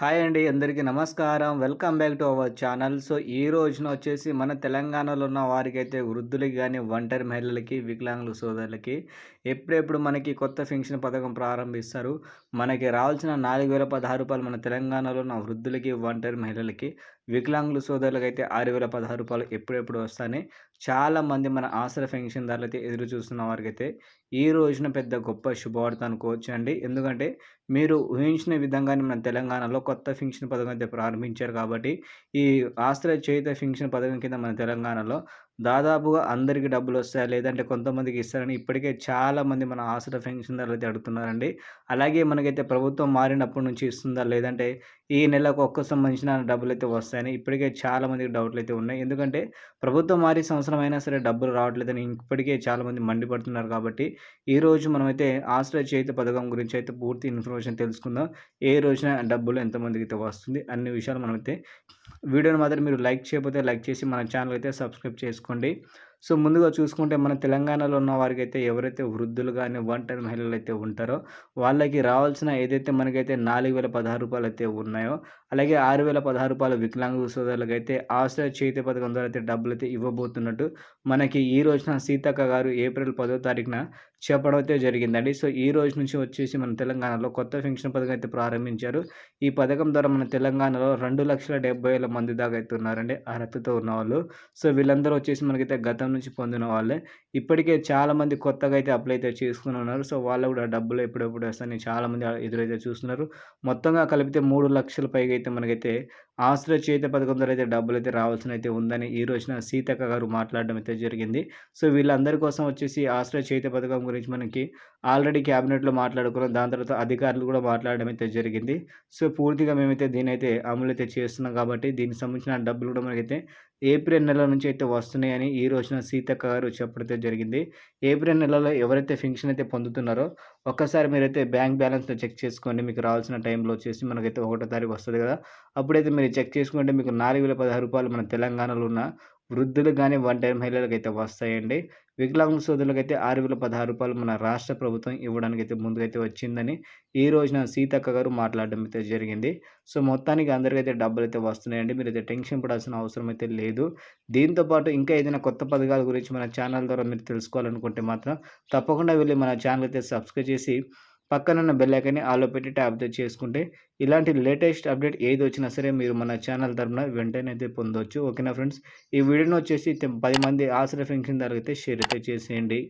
Hi అండి అందరికీ నమస్కారం. Welcome back to our channel. So ఈ రోజున వచ్చేసి మన తెలంగాణలో ఉన్న వారికైతే వృద్ధులకి కానీ ఒంటరి మహిళలకి వికలాంగుల సోదరులకి ఎప్పుడెప్పుడు మనకి కొత్త పెన్షన్ పథకం ప్రారంభిస్తారు. మనకి రావాల్సిన నాలుగు వేల పదహారు రూపాయలు మన తెలంగాణలో ఉన్న వృద్ధులకి ఒంటరి మహిళలకి వికలాంగుల సోదరులకు అయితే ఆరు వేల పదహారు రూపాయలు ఎప్పుడెప్పుడు వస్తాయని చాలామంది మన ఆసర పెన్షన్దారులు అయితే ఎదురు చూస్తున్న వారికైతే ఈ రోజున పెద్ద గొప్ప శుభవార్త అనుకోవచ్చండి. ఎందుకంటే మీరు ఊహించిన విధంగానే మన తెలంగాణలో కొత్త పెన్షన్ పథకం అయితే ప్రారంభించారు కాబట్టి ఈ ఆశ్రయ చేత పెన్షన్ పథకం కింద మన తెలంగాణలో దాదాపుగా అందరికీ డబ్బులు వస్తాయా లేదంటే కొంతమందికి ఇస్తారని ఇప్పటికే చాలామంది మన ఆసుల పెన్షన్దారులు అయితే అడుగుతున్నారండి. అలాగే మనకైతే ప్రభుత్వం మారినప్పటి నుంచి ఇస్తుందా? లేదంటే ఈ నెలకు ఒక్క సంబంధించిన డబ్బులు అయితే వస్తాయని ఇప్పటికే చాలామందికి డౌట్లు అయితే ఉన్నాయి. ఎందుకంటే ప్రభుత్వం మారి సంవత్సరం అయినా సరే డబ్బులు రావట్లేదని ఇప్పటికే చాలామంది మండిపడుతున్నారు కాబట్టి ఈరోజు మనమైతే ఆశ్రయ చేతి పథకం గురించి అయితే పూర్తి ఇన్ఫర్మేషన్ తెలుసుకుందాం. ఏ రోజున డబ్బులు ఎంతమందికి అయితే వస్తుంది? అన్ని విషయాలు మనమైతే వీడియోని మాత్రం మీరు లైక్ చేయకపోతే లైక్ చేసి మన ఛానల్ అయితే సబ్స్క్రైబ్ చేసుకోండి. సో ముందుగా చూసుకుంటే మన తెలంగాణలో ఉన్న వారికి అయితే ఎవరైతే వృద్ధులు కానీ ఒంటరి మహిళలు అయితే ఉంటారో వాళ్ళకి రావాల్సిన ఏదైతే మనకైతే నాలుగు వేల పదహారు రూపాయలు అయితే ఉన్నాయో అలాగే ఆరు వేల పదహారు రూపాయలు వికలాంగ సోదరులకు అయితే ఆశ్రయ చేతి పథకం ద్వారా అయితే డబ్బులు అయితే ఇవ్వబోతున్నట్టు మనకి ఈ రోజున సీతక్క గారు ఏప్రిల్ పదో తారీఖున చెప్పడం అయితే జరిగిందండి. సో ఈ రోజు నుంచి వచ్చేసి మన తెలంగాణలో కొత్త పెన్షన్ పథకం అయితే ప్రారంభించారు. ఈ పథకం ద్వారా మన తెలంగాణలో రెండు లక్షల డెబ్బై వేల మంది దాకా అయితే ఉన్నారండి. అర్హతతో ఉన్నవాళ్ళు. సో వీళ్ళందరూ వచ్చేసి మనకైతే గతం నుంచి పొందిన వాళ్ళే. ఇప్పటికే చాలామంది కొత్తగా అయితే అప్లై అయితే చేసుకుని ఉన్నారు. సో వాళ్ళు కూడా డబ్బులు ఎప్పుడెప్పుడు వస్తాయని చాలామంది ఎదురైతే చూస్తున్నారు. మొత్తంగా కలిపితే మూడు లక్షల పైగా అయితే మనకైతే ఆశ్రయ చేత పథకం ద్వారా అయితే డబ్బులు అయితే రావాల్సిన అయితే ఉందని ఈ రోజున సీతక్క గారు మాట్లాడడం అయితే జరిగింది. సో వీళ్ళందరి కోసం వచ్చేసి ఆశ్రయ చేత పథకం గురించి మనకి ఆల్రెడీ క్యాబినెట్లో మాట్లాడుకున్నాం. దాని తర్వాత అధికారులు కూడా మాట్లాడడం అయితే జరిగింది. సో పూర్తిగా మేమైతే దీని అయితే అమలు అయితే చేస్తున్నాం కాబట్టి దీనికి సంబంధించిన డబ్బులు కూడా మనకైతే ఏప్రిల్ నెల నుంచి అయితే వస్తున్నాయని ఈ రోజున సీతక్క గారు చెప్పడం జరిగింది. ఏప్రిల్ నెలలో ఎవరైతే ఫెన్షన్ అయితే పొందుతున్నారో ఒక్కసారి మీరైతే బ్యాంక్ బ్యాలెన్స్ చెక్ చేసుకోండి. మీకు రావాల్సిన టైంలో వచ్చేసి మనకైతే ఒకటో తారీఖు వస్తుంది కదా. అప్పుడైతే మీరు చెక్ చేసుకుంటే మీకు నాలుగు వేల పదహారు రూపాయలు మన తెలంగాణలో ఉన్న వృద్ధులు కానీ ఒంటరి మహిళలకు అయితే వస్తాయండి. వికలాంగుల సోదరులకు అయితే ఆరు వేల పదహారు రూపాయలు మన రాష్ట్ర ప్రభుత్వం ఇవ్వడానికి అయితే ముందుకైతే వచ్చిందని ఈ రోజున సీతక్క గారు మాట్లాడడం అయితే జరిగింది. సో మొత్తానికి అందరికైతే డబ్బులు అయితే వస్తున్నాయండి. మీరు అయితే టెన్షన్ పడాల్సిన అవసరం అయితే లేదు. దీంతోపాటు ఇంకా ఏదైనా కొత్త పథకాల గురించి మన ఛానల్ ద్వారా మీరు తెలుసుకోవాలనుకుంటే మాత్రం తప్పకుండా వెళ్ళి మన ఛానల్ అయితే సబ్స్క్రైబ్ చేసి పక్కనున్న బెల్ ఐకాన్ని ఆలో పెట్టి ట్యాప్ చేసుకుంటే ఇలాంటి లేటెస్ట్ అప్డేట్ ఏది వచ్చినా సరే మీరు మన ఛానల్ తరఫున వెంటనే అయితే పొందవచ్చు ఓకేనా ఫ్రెండ్స్ ఈ వీడియోని వచ్చేసి పది మంది ఆసరా ఫంక్షన్ అయితే షేర్ అయితే చేసేయండి.